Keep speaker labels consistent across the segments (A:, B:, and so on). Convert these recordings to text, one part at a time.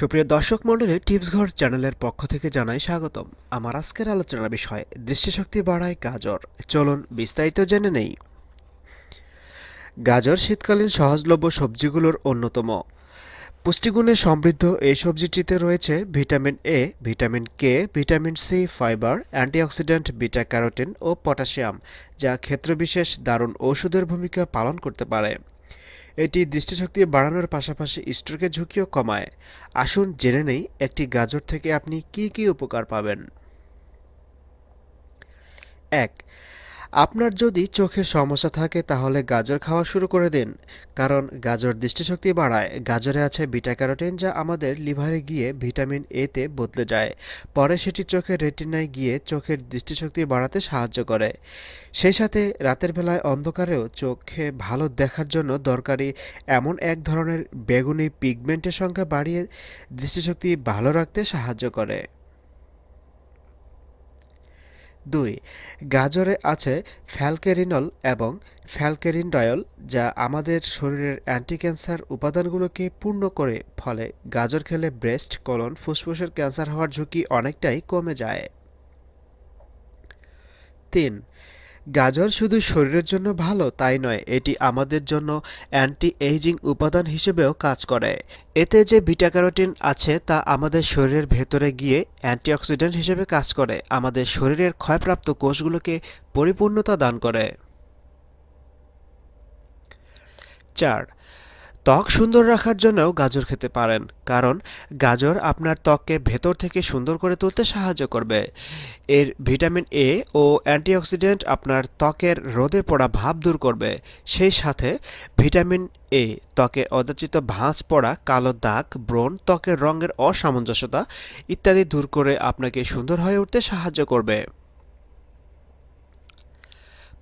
A: সুপ্রিয় দর্শক মণ্ডলী টিপস ঘর চ্যানেলের পক্ষ থেকে জানাই স্বাগতম। আমার আজকের আলোচনার বিষয়, দৃষ্টিশক্তি বাড়ায় গাজর। চলুন বিস্তারিত জেনে নেই। গাজর শীতকালীন সহজলভ্য সবজিগুলোর অন্যতম। পুষ্টিগুণে সমৃদ্ধ এই সবজিটিতে রয়েছে vitamin A vitamin K vitamin C fibre, antioxidant, beta carotene O potassium, যা ক্ষেত্রবিশেষ দারুণ ওষুধের ভূমিকা পালন করতে পারে। এটি দৃষ্টিশক্তি বাড়ানোর পাশাপাশি স্ট্রোকের ঝুঁকিও কমায়। আসুন জেনে নেই একটি গাজর থেকে আপনি কি কি উপকার পাবেন। এক আপনার যদি চোখের সমস্যা থাকে, তাহলে গাজর খাওয়া শুরু করে দিন। কারণ গাজর দৃষ্টিশক্তি বাড়ায়। গাজরে আছে বিটা ক্যারোটিন যা আমাদের লিভারে গিয়ে ভিটামিন এতে বদলে যায়। পরে সেটি চোখের রেটিনায় গিয়ে চোখের দৃষ্টিশক্তি বাড়াতে সাহায্য করে। সেই সাথে রাতের বেলায় অন্ধকারেও চোখে ভালো দেখার জন্য দরকারি এমন এক ধরনের বেগুনি পিগমেন্টের সংখ্যা বাড়িয়ে দৃষ্টিশক্তি ভালো রাখতে সাহায্য করে। দুই, গাজরে আছে ফ্যালকেরিনল এবং ফ্যালকেরিনডয়ল যা আমাদের শরীরের অ্যান্টিক্যান্সার উপাদানগুলোকে পূর্ণ করে, ফলে গাজর খেলে ব্রেস্ট, কলন, ফুসফুসের ক্যান্সার হওয়ার ঝুঁকি অনেকটাই কমে যায়। তিন গাজর শুধু শরীরের জন্য ভালো তাই নয়, এটি আমাদের জন্য অ্যান্টি এইজিং উপাদান হিসেবেও কাজ করে। এতে যে বিটা ক্যারোটিন আছে তা আমাদের শরীরের ভেতরে গিয়ে অ্যান্টিঅক্সিডেন্ট হিসেবে কাজ করে, আমাদের শরীরের ক্ষয়প্রাপ্ত কোষগুলোকে পরিপূর্ণতা দান করে। চার ত্বক সুন্দর রাখার জন্যও গাজর খেতে পারেন, কারণ গাজর আপনার ত্বককে ভেতর থেকে সুন্দর করে তুলতে সাহায্য করবে। এর ভিটামিন এ ও অ্যান্টিঅক্সিডেন্ট আপনার ত্বকের রোদে পড়া ভাব দূর করবে। সেই সাথে ভিটামিন এ ত্বকে অযাচিত ভাঁজ পড়া, কালো দাগ, ব্রণ, ত্বকের রঙের অসামঞ্জস্যতা ইত্যাদি দূর করে আপনাকে সুন্দর হয়ে উঠতে সাহায্য করবে।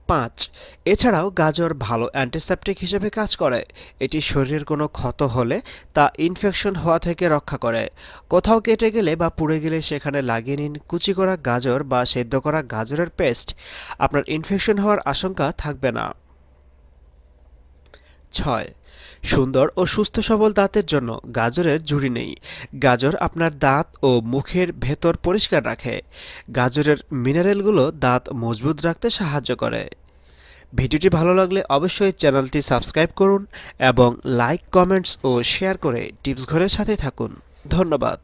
A: পাঁচ। এছাড়াও গাজর ভালো অ্যান্টিসেপ্টিক হিসেবে কাজ করে। এটি শরীরের কোনো ক্ষত হলে তা ইনফেকশন হওয়া থেকে রক্ষা করে। কোথাও কেটে গেলে বা পুড়ে গেলে সেখানে লাগিয়ে নিন কুচি করা গাজর বা সেদ্ধ করা গাজরের পেস্ট। আপনার ইনফেকশন হওয়ার আশঙ্কা থাকবে না। ছয়। সুন্দর ও সুস্থ সবল দাঁতের জন্য গাজরের ঝুড়ি নেই। গাজর আপনার দাঁত ও মুখের ভেতর পরিষ্কার রাখে। গাজরের মিনারেলগুলো দাঁত মজবুত রাখতে সাহায্য করে। ভিডিওটি ভালো লাগলে অবশ্যই চ্যানেলটি সাবস্ক্রাইব করুন এবং লাইক, কমেন্টস ও শেয়ার করে টিপস ঘরের সাথে থাকুন। ধন্যবাদ।